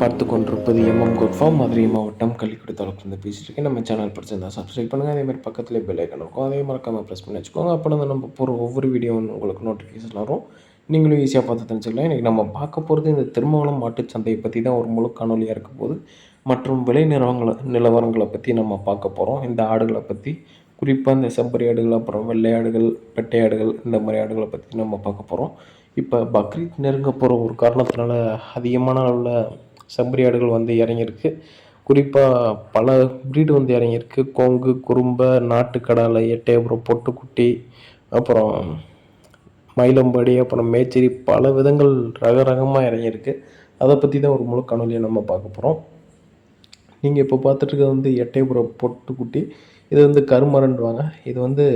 பார்த்து கொண்டிருப்பது எம்எம் குட்ஃபார்ம் மதுரை மாவட்டம் கள்ளிக்குடி தாலுக்கிலிருந்து பேசிட்டு இருக்கேன். நம்ம சேனல் பிடிச்சிருந்தா சப்ஸ்கிரைப் பண்ணுங்கள் அதேமாதிரி பக்கத்துலேயே பெல் ஐக்கன் இருக்கும். அதே மறக்காமல் ப்ரெஸ் பண்ணி வச்சுக்கோங்க. அப்போ தான் நம்ம போகிற ஒவ்வொரு வீடியோ உங்களுக்கு நோட்டிஃபிகேஷன் வரும். நீங்களும் ஈஸியாக பார்த்து தெரிஞ்சுக்கலாம். இன்றைக்கி நம்ம பார்க்க போகிறது இந்த திருமங்கலம் மாட்டுச் சந்தையை பற்றி தான் ஒரு முழு காணொலியாக இருக்க போது மற்றும் விலை நிலவரங்களை நிலவரங்களை பற்றி நம்ம பார்க்க போகிறோம் இந்த ஆடுகளை பற்றி குறிப்பாக இந்த செம்பரி ஆடுகள் அப்புறம் வெள்ளை ஆடுகள் பெட்டை ஆடுகள் இந்த மாதிரி ஆடுகளை பற்றி நம்ம பார்க்க போகிறோம் இப்போ பக்ரீத் நெருங்க போகிற ஒரு காரணத்தினால அதிகமான அளவில் செம்பரி ஆடுகள் வந்து இறங்கியிருக்கு. குறிப்பாக பல ப்ரீடு வந்து இறங்கியிருக்கு. கொங்கு குறும்பை நாட்டுக்கடலை எட்டயபுரம் பொட்டுக்குட்டி அப்புறம் மயிலம்பாடி அப்புறம் மேச்சேரி பல விதங்கள் ரக ரகமாக இறங்கியிருக்கு. அதை பற்றி தான் ஒரு முழு காணொலியை நம்ம பார்க்க போகிறோம் நீங்கள் இப்போ பார்த்துட்டுருக்கிறது வந்து எட்டயபுரம் பொட்டுக்குட்டி. இது வந்து கருமரண்டுவாங்க இது வந்து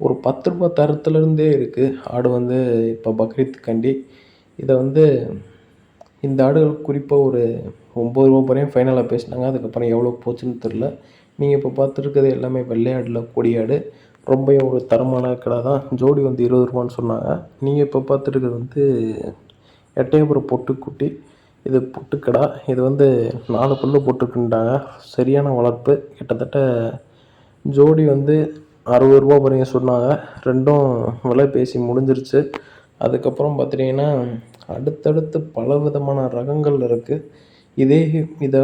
ஒரு பத்து ரூபா தரத்துலேருந்தே இருக்குது ஆடு வந்து இப்போ பக்ரீத்துக்காண்டி இதை வந்து இந்த ஆடுகள் குறிப்பாக ஒரு ஒம்பது ரூபா வரையும் ஃபைனலாக பேசினாங்க. அதுக்கப்புறம் எவ்வளோ போச்சுன்னு தெரில நீங்கள் இப்போ பார்த்துருக்கிறது எல்லாமே வெள்ளையாடில் கொடியாடு ரொம்ப ஒரு தரமான கடை தான். ஜோடி வந்து இருபது ரூபான்னு சொன்னாங்க. நீங்கள் இப்போ பார்த்துருக்கிறது வந்து எட்டயபுரம் பொட்டுக்குட்டி. இது பொட்டுக்கடா. இது வந்து நாலு புல்லு போட்டுருக்குன்ட்டாங்க சரியான வளர்ப்பு. கிட்டத்தட்ட ஜோடி வந்து அறுபது ரூபா வரையும் சொன்னாங்க. ரெண்டும் விலை பேசி முடிஞ்சிருச்சு. அதுக்கப்புறம் பார்த்துட்டிங்கன்னா அடுத்தடுத்து பல விதமான ரகங்கள் இருக்குது இதே இதை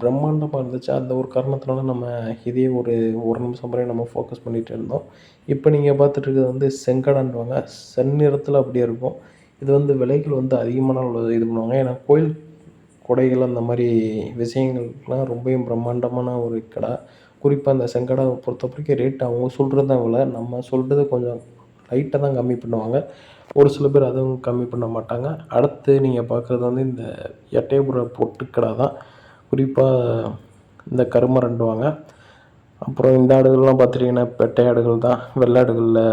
பிரம்மாண்டமாக இருந்துச்சு. அந்த ஒரு காரணத்தினால நம்ம இதே ஒரு ஒரு நிமிஷம் வரை நம்ம ஃபோக்கஸ் பண்ணிகிட்டு இருந்தோம். இப்போ நீங்கள் பார்த்துட்டு இருக்கிறது வந்து செங்கடன்வாங்க செந்நிறத்தில் அப்படியே இருக்கும். இது வந்து விலைகள் வந்து அதிகமான அளவு இது பண்ணுவாங்க. ஏன்னா கோயில் கொடைகள் அந்த மாதிரி விஷயங்களுக்குலாம் ரொம்பவும் பிரம்மாண்டமான ஒரு கடை. குறிப்பாக அந்த செங்கடாவை பொறுத்த வரைக்கும் ரேட் அவங்க சொல்கிறது தான் விலை. நம்ம சொல்கிறது கொஞ்சம் லைட்டாக தான் கம்மி பண்ணுவாங்க. ஒரு சில பேர் அதுவும் கம்மி பண்ண மாட்டாங்க. அடுத்து நீங்கள் பார்க்குறது வந்து இந்த எட்டயபுர பொட்டுக்கடை தான். குறிப்பாக இந்த கருமரண்டுவாங்க. அப்புறம் இந்த ஆடுகள்லாம் பார்த்துட்டிங்கன்னா பெட்டை ஆடுகள் தான். வெள்ளாடுகளில்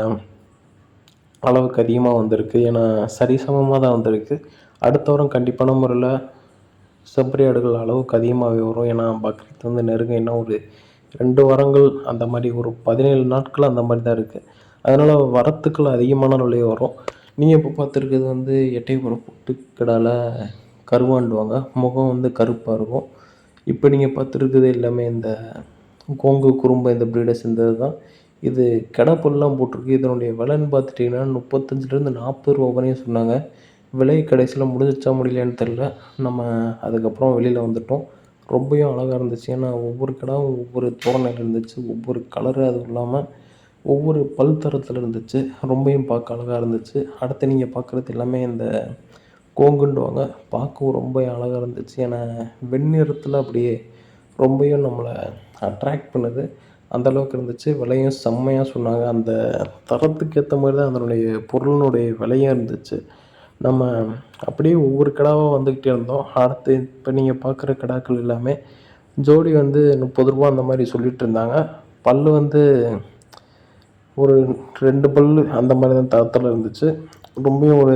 அளவுக்கு அதிகமாக வந்திருக்கு. ஏன்னா சரிசமமாக தான் வந்திருக்கு. அடுத்த வாரம் கண்டிப்பான முறையில் செப்பரி ஆடுகள் அளவுக்கு அதிகமாகவே வரும். ஏன்னா பக்ரீத் வந்து நெருங்க இன்னும் ஒரு ரெண்டு வாரங்கள் அந்த மாதிரி ஒரு பதினேழு நாட்கள் அந்த மாதிரி தான் இருக்குது அதனால் வரத்துக்கள் அதிகமான விலை வரும். நீங்கள் இப்போ பார்த்துருக்கிறது வந்து எட்டயபுரம் பொட்டுக்கடால கருவாண்டுவாங்க. முகம் வந்து கருப்பாக இருக்கும். இப்போ நீங்கள் பார்த்துருக்குறது எல்லாமே இந்த கோங்கு குறும்பை இந்த ப்ரீடை சேர்ந்தது தான் இது கிடப்புலாம் போட்டிருக்கு. இதனுடைய விலைன்னு பார்த்துட்டிங்கன்னா முப்பத்தஞ்சிலேருந்து நாற்பது ரூபா வரையும் சொன்னாங்க. விலை கடைசியில் முடிஞ்சிச்சா முடியலையான்னு தெரில நம்ம அதுக்கப்புறம் வெளியில் வந்துட்டோம். ரொம்பவும் அழகாக இருந்துச்சு. ஏன்னா ஒவ்வொரு கிடாவும் ஒவ்வொரு தோரணையில் இருந்துச்சு. ஒவ்வொரு கலரு அதுவும் இல்லாமல் ஒவ்வொரு பல் தரத்தில் இருந்துச்சு ரொம்பையும் பார்க்க அழகாக இருந்துச்சு. அடுத்து நீங்கள் பார்க்குறது எல்லாமே இந்த கோங்குண்டுவாங்க பார்க்கவும் ரொம்ப அழகாக இருந்துச்சு. ஏன்னா வெண்ணிறத்தில் அப்படியே ரொம்பையும் நம்மளை அட்ராக்ட் பண்ணுது. அந்தளவுக்கு இருந்துச்சு. விலையும் செம்மையாக சொன்னாங்க. அந்த தரத்துக்கு ஏற்ற மாதிரி தான் அதனுடைய பொருளினுடைய விலையும் இருந்துச்சு. நம்ம அப்படியே ஒவ்வொரு கிடாவாக வந்துக்கிட்டே இருந்தோம். அடுத்து இப்போ நீங்கள் பார்க்குற கிடாக்கள் எல்லாமே ஜோடி வந்து முப்பது ரூபா அந்த மாதிரி சொல்லிகிட்டு இருந்தாங்க. பல் வந்து ஒரு ரெண்டு பல் அந்த மாதிரி தான் தரத்தில் இருந்துச்சு. ரொம்பவும் ஒரு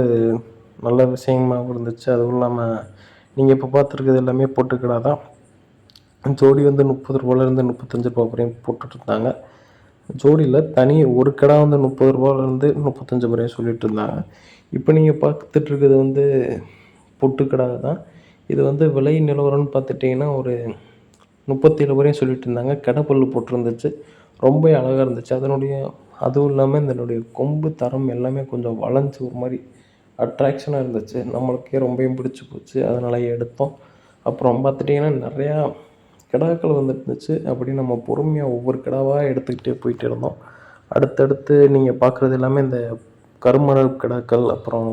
நல்ல விஷயமாகவும் இருந்துச்சு. அதுவும் இல்லாமல் நீங்கள் இப்போ பார்த்துருக்கிறது எல்லாமே போட்டுக்கடா தான் ஜோடி வந்து முப்பது ரூபாலேருந்து முப்பத்தஞ்சு ரூபா வரையும் போட்டுட்ருந்தாங்க. ஜோடியில் தனி ஒரு கடை வந்து முப்பது ரூபாலேருந்து முப்பத்தஞ்சு வரையும் சொல்லிட்டு இருந்தாங்க இப்போ நீங்கள் பார்த்துட்ருக்கிறது வந்து பொட்டுக்கடா தான் இது வந்து விலை நிலவரம்னு பார்த்துட்டிங்கன்னா ஒரு முப்பத்தேழு வரையும் சொல்லிட்டு இருந்தாங்க கடை பல் போட்டிருந்துச்சு. ரொம்ப அழகாக இருந்துச்சு. அதனுடைய அதுவும் இல்லாமல் இதனுடைய கொம்பு தரம் எல்லாமே கொஞ்சம் வளைஞ்சி ஒரு மாதிரி அட்ராக்ஷனாக இருந்துச்சு. நம்மளுக்கே ரொம்பவும் பிடிச்சி போச்சு. அதனால் எடுத்தோம். அப்புறம் பார்த்துட்டிங்கன்னா நிறையா கிடாக்கள் வந்துருந்துச்சு. அப்படி நம்ம பொறுமையாக ஒவ்வொரு கிடாவாக எடுத்துக்கிட்டே போயிட்டு இருந்தோம். அடுத்தடுத்து நீங்கள் பார்க்குறது எல்லாமே இந்த கருமர கிடாக்கள் அப்புறம்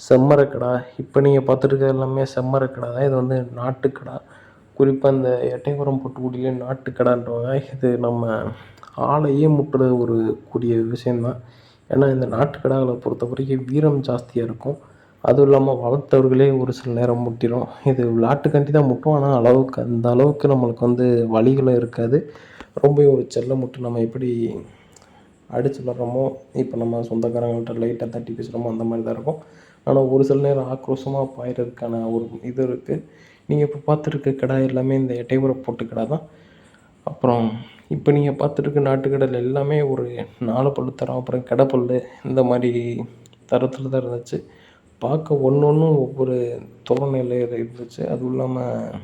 செம்மரக்கடா இப்போ நீங்கள் பார்த்துருக்கிறது எல்லாமே செம்மரக்கடா தான். இது வந்து நாட்டுக்கடா குறிப்பாக இந்த எட்டயபுரம் பொட்டுக்குடியிலே நாட்டுக்கடான்றவங்க இது நம்ம ஆளையே முட்டுற ஒரு கூடிய விஷயந்தான் ஏன்னா இந்த நாட்டுக்கடாக்களை பொறுத்த வரைக்கும் வீரம் ஜாஸ்தியாக இருக்கும். அதுவும் இல்லாமல் வளர்த்தவர்களே ஒரு சில நேரம் முட்டிடும் இது விளாட்டுக்காண்டி தான் முட்டும். ஆனால் அளவுக்கு அந்த அளவுக்கு நம்மளுக்கு வந்து வலிகளும் இருக்காது. ரொம்ப ஒரு செல்ல முட்டு நம்ம எப்படி அடித்து விளாட்றோமோ இப்போ நம்ம சொந்தக்காரங்கள்ட்ட லைட்டாக தட்டி பேசுகிறோமோ அந்த மாதிரி தான் இருக்கும். ஆனால் ஒரு சில நேரம் ஆக்ரோஷமாக பாயிறதுக்கான ஒரு இது இருக்குது நீங்கள் இப்போ பார்த்துருக்க கடை எல்லாமே இந்த எட்டைபுரம் போட்டு கடை தான். அப்புறம் இப்போ நீங்கள் பார்த்துருக்க நாட்டுக்கடல் எல்லாமே ஒரு நாலு பல்லு தரம் அப்புறம் கடை இந்த மாதிரி தரத்தில் தான் இருந்துச்சு. பார்க்க ஒன்று ஒன்றும் ஒவ்வொரு தோரணையில் இருந்துச்சு. அதுவும் இல்லாமல்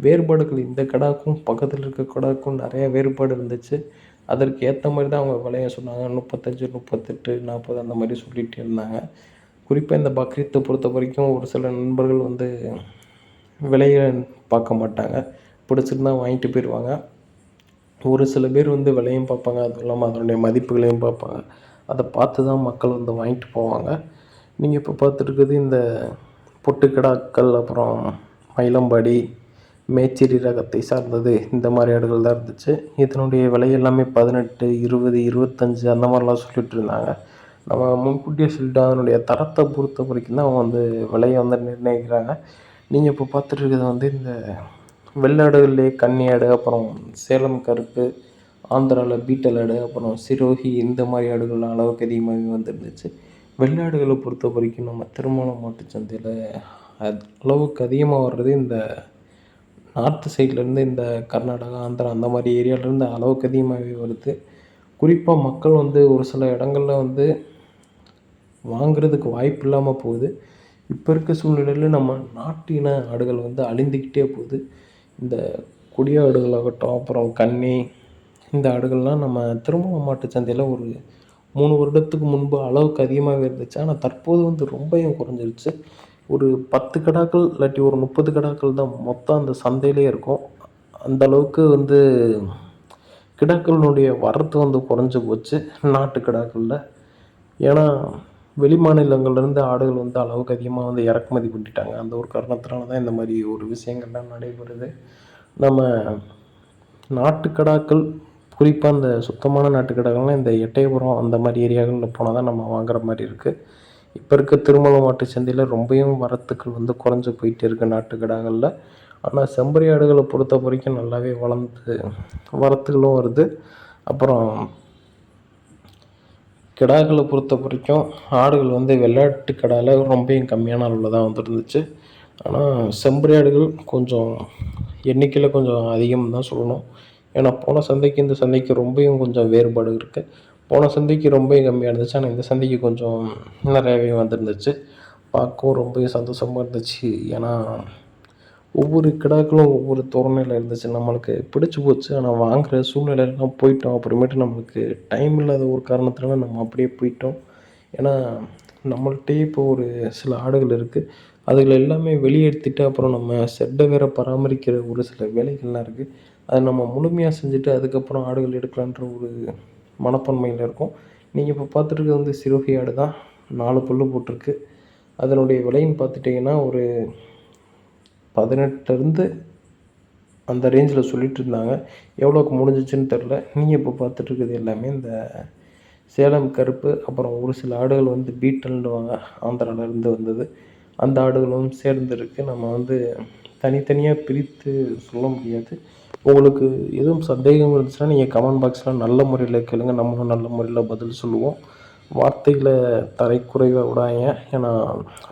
வேறுபாடுகள் இந்த கடாக்கும் பக்கத்தில் இருக்க கடாக்கும் நிறையா வேறுபாடு இருந்துச்சு. அதற்கு ஏற்ற மாதிரி தான் அவங்க விலைய சொன்னாங்க. முப்பத்தஞ்சு முப்பத்தெட்டு நாற்பது அந்த மாதிரி சொல்லிகிட்டு இருந்தாங்க. குறிப்பாக இந்த பக்ரீத்தை பொறுத்த வரைக்கும் ஒரு சில நண்பர்கள் வந்து விலையை பார்க்க மாட்டாங்க. பிடிச்சிருந்தா வாங்கிட்டு போயிடுவாங்க ஒரு சில பேர் வந்து விலையும் பார்ப்பாங்க அதுவும் இல்லாமல் அதனுடைய மதிப்புகளையும் பார்ப்பாங்க. அதை பார்த்து தான் மக்கள் வந்து வாங்கிட்டு போவாங்க. நீங்கள் இப்போ பார்த்துருக்குறது இந்த பொட்டுக்கிடாக்கள் அப்புறம் மயிலம்பாடி மேச்சேரி ரகத்தை சார்ந்தது இந்த மாதிரி ஆடுகள் தான் இருந்துச்சு. இதனுடைய விலை எல்லாமே பதினெட்டு இருபது இருபத்தஞ்சி அந்த மாதிரிலாம் சொல்லிட்டு இருந்தாங்க. நம்ம முன்கூட்டியே சொல்லிட்டு அதனுடைய தரத்தை பொறுத்த வரைக்கும் தான் அவங்க வந்து விலையை வந்து நிர்ணயிக்கிறாங்க. நீங்கள் இப்போ பார்த்துட்டு வந்து இந்த வெள்ளாடுகள்லேயே கன்னி ஆடு அப்புறம் சேலம் கருப்பு ஆந்திராவில் பீட்டல் ஆடு அப்புறம் சிரோஹி இந்த மாதிரி ஆடுகள்லாம் அளவுக்கு அதிகமாகவே வந்துருந்துச்சு. வெள்ளாடுகளை பொறுத்த வரைக்கும் நம்ம திருமணம் மாட்டு சந்தையில் அளவுக்கு அதிகமாக வர்றது இந்த நார்த்து சைட்லேருந்து இந்த கர்நாடகா ஆந்திரா அந்த மாதிரி ஏரியாவிலேருந்து அளவுக்கு அதிகமாகவே வருது. குறிப்பாக மக்கள் வந்து ஒரு சில இடங்களில் வந்து வாங்குறதுக்கு வாய்ப்பு இல்லாமல் போகுது. இப்போ இருக்க சூழ்நிலையில் நம்ம நாட்டின ஆடுகள் வந்து அழிந்துக்கிட்டே போகுது. இந்த கொடிய ஆடுகளாகட்டும் அப்புறம் கன்னி இந்த ஆடுகள்லாம் நம்ம திருமண மாட்டு சந்தையில் ஒரு மூணு வருடத்துக்கு முன்பு அளவுக்கு அதிகமாகவே இருந்துச்சு. ஆனால் தற்போது வந்து ரொம்பவும் குறைஞ்சிருச்சு. ஒரு பத்து கடாக்கள் இல்லாட்டி ஒரு முப்பது கடாக்கள் தான் மொத்தம் அந்த சந்தையிலே இருக்கும். அந்த அளவுக்கு வந்து கிடாக்களினுடைய வரத்து வந்து குறைஞ்சி போச்சு நாட்டு கிடாக்களில். ஏன்னா வெளி மாநிலங்கள்லேருந்து ஆடுகள் வந்து அளவுக்கு அதிகமாக வந்து இறக்குமதி பண்ணிட்டாங்க. அந்த ஒரு காரணத்தினால தான் இந்த மாதிரி ஒரு விஷயங்கள்லாம் நடைபெறுது. நம்ம நாட்டுக்கடாக்கள் குறிப்பாக இந்த சுத்தமான நாட்டுக்கடாக்கள்லாம் இந்த எட்டயபுரம் அந்த மாதிரி ஏரியாக்களில் போனால் தான் நம்ம வாங்குற மாதிரி இருக்குது இப்போ இருக்க திருமல மாட்டு சந்தையில் ரொம்பவும் வரத்துக்கள் வந்து குறைஞ்சி போயிட்டு இருக்குது நாட்டுக்கடாக்களில் ஆனால் செம்பரி ஆடுகளை பொறுத்த வரைக்கும் நல்லாவே வளர்ந்து வரத்துகளும் வருது. அப்புறம் கிடாக்களை பொறுத்த வரைக்கும் ஆடுகள் வந்து வெள்ளாட்டு கிடாயில் ரொம்பவும் கம்மியான அளவில் தான் வந்துருந்துச்சு. ஆனால் செம்பரி ஆடுகள் கொஞ்சம் எண்ணிக்கையில் கொஞ்சம் அதிகம் தான் சொல்லணும். ஏன்னா போன சந்தைக்கு இந்த சந்தைக்கு ரொம்பவும் கொஞ்சம் வேறுபாடு இருக்குது போன சந்தைக்கு ரொம்பவும் கம்மியாக இருந்துச்சு. ஆனால் இந்த சந்தைக்கு கொஞ்சம் நிறையாவே வந்துருந்துச்சு. பார்க்கவும் ரொம்பவும் சந்தோஷமாக இருந்துச்சு. ஏன்னா ஒவ்வொரு கிடாக்களும் ஒவ்வொரு தோரணையில் இருந்துச்சு. நம்மளுக்கு பிடிச்சி போச்சு. ஆனால் வாங்குகிற சூழ்நிலையெல்லாம் போயிட்டோம். அப்புறமேட்டு நம்மளுக்கு டைம் இல்லாத ஒரு காரணத்தினால நம்ம அப்படியே போயிட்டோம். ஏன்னா நம்மள்கிட்டயே இப்போ ஒரு சில ஆடுகள் இருக்குது அதுகளை எல்லாமே வெளியெடுத்துட்டு அப்புறம் நம்ம செட்டை வேறு பராமரிக்கிற ஒரு சில வேலைகள்லாம் இருக்குது அதை நம்ம முழுமையாக செஞ்சுட்டு அதுக்கப்புறம் ஆடுகள் எடுக்கலான்ற ஒரு மனப்பான்மையில் இருக்கும். நீங்கள் இப்போ பார்த்துட்டு வந்து சிறுகை ஆடு தான் நாலு பல்லு போட்டிருக்கு. அதனுடைய விலைன்னு பார்த்துட்டிங்கன்னா ஒரு பதினெட்டுலேருந்து அந்த ரேஞ்சில் சொல்லிகிட்டு இருந்தாங்க எவ்வளோக்கு முடிஞ்சிச்சுன்னு தெரில நீங்கள் இப்போ பார்த்துட்ருக்குது எல்லாமே இந்த சேலம் கருப்பு அப்புறம் ஒரு சில ஆடுகள் வந்து பீட்டல்னுவாங்க ஆந்திராவிலேருந்து வந்தது. அந்த ஆடுகளும் சேர்ந்துருக்கு. நம்ம வந்து தனித்தனியாக பிரித்து சொல்ல முடியாது. உங்களுக்கு எதுவும் சந்தேகம் இருந்துச்சுன்னா நீங்கள் கமெண்ட் பாக்ஸில் நல்ல முறையில் கேளுங்கள் நம்மளும் நல்ல முறையில் பதில் சொல்லுவோம். வார்த்தைகளை தரைக்குறைவாக விடாங்க ஏன்னா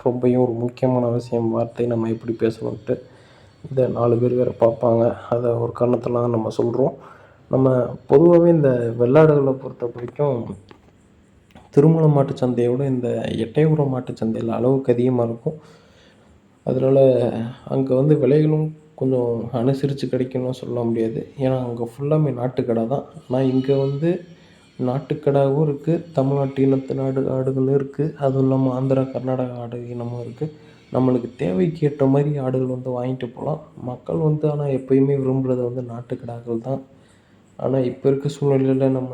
ரொம்பையும் ஒரு முக்கியமான விஷயம் வார்த்தை நம்ம எப்படி பேசணுன்ட்டு இந்த நாலு பேர் வேறு பார்ப்பாங்க. அதை ஒரு காரணத்தில் தான் நம்ம சொல்கிறோம் நம்ம பொதுவாகவே இந்த வெள்ளாடுகளை பொறுத்த வரைக்கும் திருமண மாட்டு சந்தையோடு இந்த எட்டயபுரம் மாட்டு சந்தையில் அளவுக்கு அதிகமாக இருக்கும். அதனால் அங்கே வந்து விலைகளும் கொஞ்சம் அனுசரித்து கிடைக்கும்னு சொல்ல முடியாது. ஏன்னா அங்கே ஃபுல்லாமே நாட்டுக்கடை தான். ஆனால் இங்கே வந்து நாட்டுக்கடாவும் இருக்குது தமிழ்நாட்டு இனத்து நாடு ஆடுகளும் இருக்குது அதுவும் இல்லாமல் ஆந்திரா கர்நாடகா ஆடு இனமும் இருக்குது நம்மளுக்கு தேவைக்கு ஏற்ற மாதிரி ஆடுகள் வந்து வாங்கிட்டு போகலாம் மக்கள் வந்து ஆனால் எப்பயுமே விரும்புகிறது வந்து நாட்டுக்கிடாக்கள் தான். ஆனால் இப்போ இருக்க சூழ்நிலையில் நம்ம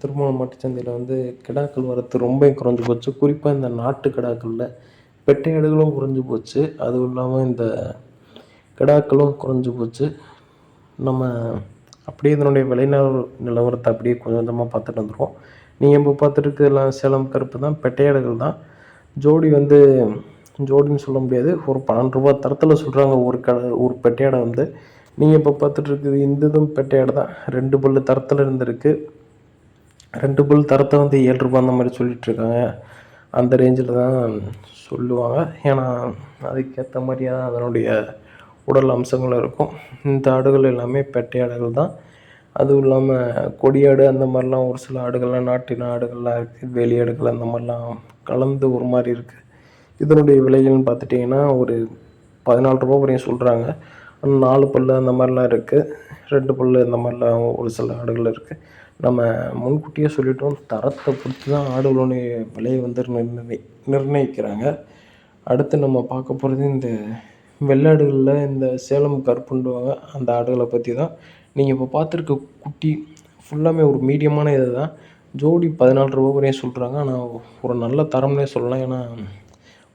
திருமண மாட்டுச்சந்தையில் வந்து கிடாக்கள் வரத்து ரொம்ப குறைஞ்சி போச்சு. குறிப்பாக இந்த நாட்டு கிடாக்களில் பெட்டை ஆடுகளும் குறைஞ்சி போச்சு. அதுவும் இல்லாமல் இந்த கிடாக்களும் குறைஞ்சி போச்சு. நம்ம அப்படியே இதனுடைய விலை நிலவரத்தை அப்படியே கொஞ்சம் கொஞ்சமாக பார்த்துட்டு வந்துடுவோம் நீங்கள் இப்போ பார்த்துட்டு எல்லாம் சேலம் கருப்பு தான் பெட்டையாடுகள் தான். ஜோடி வந்து ஜோடின்னு சொல்ல முடியாது. ஒரு பன்னெண்டு ரூபா தரத்தில் சொல்கிறாங்க ஒரு கடை ஒரு பெட்டையாடை வந்து. நீங்கள் இப்போ பார்த்துட்ருக்குது இந்த இதுவும் பெட்டையாடு தான். ரெண்டு புல் தரத்தில் இருந்திருக்கு. ரெண்டு புல் தரத்தை வந்து ஏழு ரூபா அந்த மாதிரி சொல்லிகிட்ருக்காங்க அந்த ரேஞ்சில் தான் சொல்லுவாங்க. ஏன்னா அதுக்கேற்ற மாதிரியே தான் அதனுடைய உடல் அம்சங்களும் இருக்கும். இந்த ஆடுகள் எல்லாமே பெட்டை ஆடுகள் தான். அதுவும் இல்லாமல் கொடியாடு அந்த மாதிரிலாம் ஒரு சில ஆடுகள்லாம் நாட்டின ஆடுகள்லாம் இருக்குது வேலி ஆடுகள் அந்த மாதிரிலாம் கலந்து ஒரு மாதிரி இருக்குது இதனுடைய விலைகள்னு பார்த்துட்டிங்கன்னா ஒரு பதினாலு ரூபா வரையும் சொல்கிறாங்க நாலு பல்லு அந்த மாதிரிலாம் இருக்குது ரெண்டு பல்லு இந்த மாதிரிலாம் ஒரு சில ஆடுகள் இருக்குது நம்ம முன்கூட்டியே சொல்லிட்டோம். தரத்தை பொறுத்து தான் ஆடுகளுடைய விலையை வந்து நிர்ணய நிர்ணயிக்கிறாங்க. அடுத்து நம்ம பார்க்க போகிறது இந்த வெள்ளாடுகளில் இந்த சேலம் கருப்புண்டுவாங்க அந்த ஆடுகளை பற்றி தான் நீங்கள் இப்போ பார்த்துருக்க குட்டி ஃபுல்லாமே ஒரு மீடியமான இது தான் ஜோடி பதினாலு ரூபா வரையும் சொல்கிறாங்க ஆனால் ஒரு நல்ல தரம்னே சொல்லலாம். ஏன்னா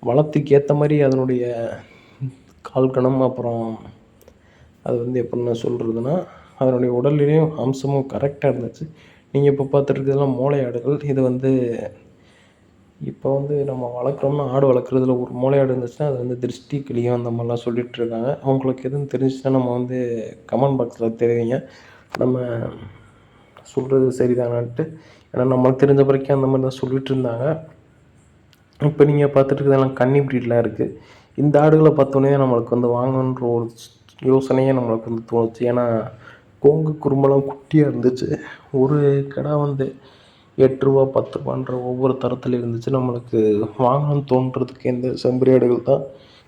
வளத்துக்கு ஏற்ற மாதிரி அதனுடைய கால் கணம் அப்புறம் அது வந்து எப்படின்னா சொல்கிறதுனா அதனுடைய உடல்நிலையும் அம்சமும் கரெக்டாக இருந்துச்சு. நீங்கள் இப்போ பார்த்துருக்கதெல்லாம் மோளை ஆடுகள். இது வந்து இப்போ வந்து நம்ம வளர்க்குறோம்னா ஆடு வளர்க்குறதுல ஒரு மூளையாடு இருந்துச்சுன்னா அது வந்து திருஷ்டி கிளியும் அந்த மாதிரிலாம் சொல்லிகிட்ருக்காங்க அவங்களுக்கு எதுவும் தெரிஞ்சுச்சுன்னா நம்ம வந்து கமெண்ட் பாக்ஸில் தெரிவிங்க. நம்ம சொல்கிறது சரிதானான்ட்டு. ஏன்னா நம்மளுக்கு தெரிஞ்ச வரைக்கும் அந்த மாதிரி தான் சொல்லிகிட்டு இருந்தாங்க இப்போ நீங்கள் பார்த்துட்டு கண்ணி கன்னி ப்ரீட்லாம் இருக்குது இந்த ஆடுகளை பார்த்தோன்னே நம்மளுக்கு வந்து வாங்கணுன்ற ஒரு யோசனையே நம்மளுக்கு வந்து தோணுச்சு. ஏன்னா கோங்கு குறும்பெல்லாம் குட்டியாக இருந்துச்சு. ஒரு கடை வந்து எட்டு ரூபா பத்து ரூபான்ற ஒவ்வொரு தரத்தில் இருந்துச்சு. நம்மளுக்கு வாங்கணும்னு தோன்றதுக்கு இந்த செம்பரியாடுகள் தான்.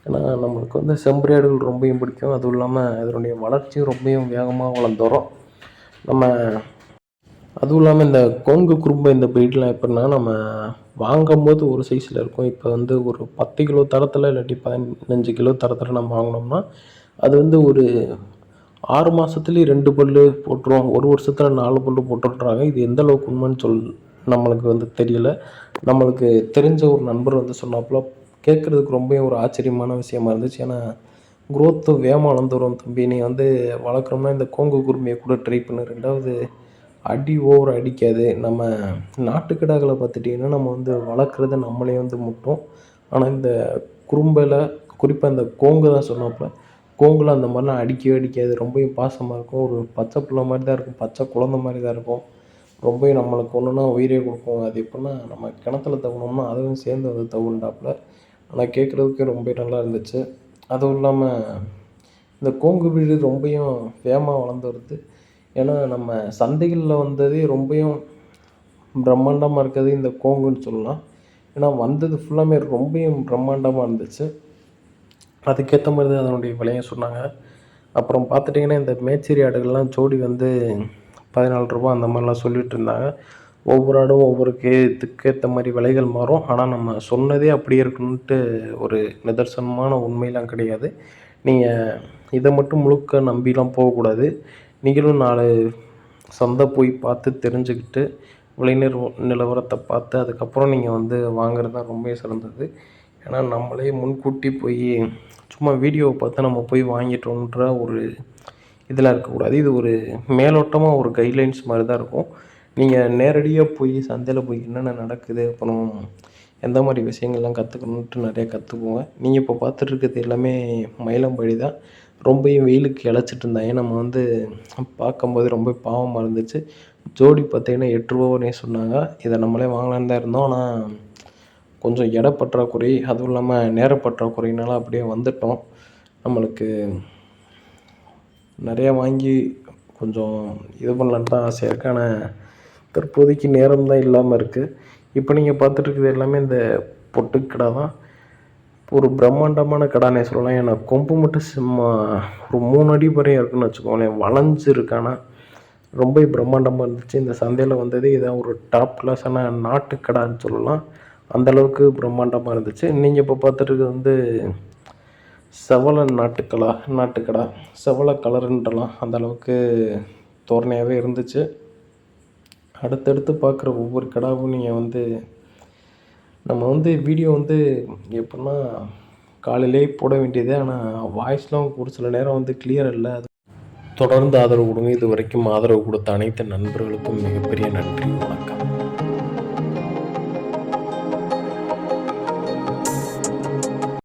ஏன்னா நம்மளுக்கு வந்து செம்பரியாடுகள் ரொம்பவும் பிடிக்கும். அதுவும் இல்லாமல் இதனுடைய வளர்ச்சியும் ரொம்பவும் வேகமாக வளர்ந்து வரும் நம்ம அதுவும் இல்லாமல் இந்த கொங்கு குறும்பை இந்த ப்ரீட்லாம் எப்படின்னா நம்ம வாங்கும்போது ஒரு சைஸில் இருக்கும். இப்போ வந்து ஒரு பத்து கிலோ தரத்தில் இல்லாட்டி பதினஞ்சு கிலோ தரத்தில் நம்ம வாங்கினோம்னா அது வந்து ஒரு ஆறு மாதத்துலேயே ரெண்டு பல் போட்டுரும் ஒரு வருஷத்தில் நாலு பல் போட்டுன்றாங்க இது எந்த அளவுக்கு உண்மைன்னு சொல் நம்மளுக்கு வந்து தெரியல. நம்மளுக்கு தெரிஞ்ச ஒரு நண்பர் வந்து சொன்னாப்புல கேட்குறதுக்கு ரொம்ப ஒரு ஆச்சரியமான விஷயமா இருந்துச்சு. ஏன்னா குரோத்து வேகமாக வளர்ந்து வரும் தம்பி. நீ வந்து வளர்க்குறோம்னா இந்த கோங்கு குருமையை கூட ட்ரை பண்ணு. ரெண்டாவது அடி ஓவர் அடிக்காது. நம்ம நாட்டுக்கிடாக்களை பார்த்துட்டிங்கன்னா நம்ம வந்து வளர்க்குறது நம்மளே வந்து முட்டும். ஆனால் இந்த குறும்பில் குறிப்பாக இந்த கோங்கு தான் சொன்னாப்புல கோங்கில் அந்த மாதிரிலாம் அடிக்கவே அடிக்காது. ரொம்பவும் பாசமாக இருக்கும். ஒரு பச்சை பிள்ளை மாதிரி தான் இருக்கும். பச்சை குழந்த மாதிரி தான் இருக்கும். ரொம்பவும் நம்மளுக்கு ஒன்றுனா உயிரே கொடுக்கும். அது எப்படின்னா நம்ம கிணத்துல தவணும்னா அதுவும் சேர்ந்து வந்து தவுண்டாப்புல ஆனால் கேட்குறதுக்கே ரொம்ப நல்லா இருந்துச்சு. அதுவும் இல்லாமல் இந்த கோங்கு வீடு ரொம்பவும் வேகமாக வளர்ந்து வருது. ஏன்னா நம்ம சந்தைகளில் வந்ததே ரொம்பவும் பிரம்மாண்டமாக இருக்கிறது இந்த கோங்குன்னு சொல்லலாம். ஏன்னா வந்தது ஃபுல்லாமே ரொம்பவும் பிரம்மாண்டமாக இருந்துச்சு. அதுக்கேற்ற மாதிரி தான் அதனுடைய விலையும் சொன்னாங்க. அப்புறம் பார்த்துட்டிங்கன்னா இந்த மேச்சேரி ஆடுகள்லாம் ஜோடி வந்து பதினாலு ரூபா அந்த மாதிரிலாம் சொல்லிகிட்டு இருந்தாங்க. ஒவ்வொரு ஆடும் ஒவ்வொரு கே இதுக்கேற்ற மாதிரி விலைகள் மாறும். ஆனால் நம்ம சொன்னதே அப்படியே இருக்கணுன்ட்டு ஒரு நிதர்சனமான உண்மையெலாம் கிடையாது. நீங்கள் இதை மட்டும் முழுக்க நம்பிலாம் போகக்கூடாது. நீங்களும் நாலு சந்தை போய் பார்த்து தெரிஞ்சுக்கிட்டு விலை நிலவரத்தை பார்த்து அதுக்கப்புறம் நீங்கள் வந்து வாங்குறது தான் ரொம்ப சிறந்தது. ஏன்னா நம்மளே முன்கூட்டி போய் சும்மா வீடியோவை பார்த்து நம்ம போய் வாங்கிட்டோன்ற ஒரு இதெல்லாம் இருக்கக்கூடாது. இது ஒரு மேலோட்டமாக ஒரு கைட்லைன்ஸ் மாதிரி தான் இருக்கும். நீங்கள் நேரடியாக போய் சந்தையில் போய் என்னென்ன நடக்குது அப்புறம் எந்த மாதிரி விஷயங்கள்லாம் கற்றுக்கணுன்ட்டு நிறையா கற்றுக்குவோங்க நீங்கள் இப்போ பார்த்துட்ருக்கிறது எல்லாமே மயிலம்படி தான். ரொம்பவும் வெயிலுக்கு இழைச்சிட்டு இருந்தாங்க. நம்ம வந்து பார்க்கும்போது ரொம்ப பாவமாக இருந்துச்சு. ஜோடி பார்த்தீங்கன்னா எட்டு ரூபா சொன்னாங்க. இதை நம்மளே வாங்கலான்னு தான் இருந்தோம். ஆனால் கொஞ்சம் இட பற்றாக்குறை அதுவும் இல்லாமல் நேர பற்றாக்குறையினால அப்படியே வந்துட்டோம். நம்மளுக்கு நிறையா வாங்கி கொஞ்சம் இது பண்ணலான்னு தான் ஆசையாக இருக்குது ஆனால் தற்போதைக்கு நேரம் தான் இல்லாமல் இருக்குது இப்போ நீங்கள் பார்த்துட்டு எல்லாமே இந்த பொட்டு கடை தான். ஒரு பிரம்மாண்டமான கடானே சொல்லலாம். ஏன்னா கொம்பு மட்டும் சும்மா ஒரு மூணு அடி வரையும் இருக்குன்னு வச்சுக்கோங்களேன். வளைஞ்சிருக்கானா ரொம்ப பிரம்மாண்டமாக இருந்துச்சு. இந்த சந்தையில் வந்தது இதான் ஒரு டாப் கிளாஸான நாட்டுக்கடான்னு சொல்லலாம். அந்தளவுக்கு பிரம்மாண்டமாக இருந்துச்சு. நீங்கள் இப்போ பார்த்துட்டு வந்து செவல நாட்டுக்கலா நாட்டுக்கடா செவல கலருன்றலாம் அந்த அளவுக்கு தோரணையாகவே இருந்துச்சு. அடுத்தடுத்து பார்க்குற ஒவ்வொரு கடாவும் நீங்கள் வந்து நம்ம வந்து வீடியோ வந்து எப்படின்னா காலையிலே போட வேண்டியது ஆனால் வாய்ஸ்லாம் ஒரு சில நேரம் வந்து கிளியர் இல்லை. அது தொடர்ந்து ஆதரவு கொடுங்க. இது வரைக்கும் ஆதரவு கொடுத்த அனைத்து நண்பர்களுக்கும் மிகப்பெரிய நன்றி. வணக்கம்.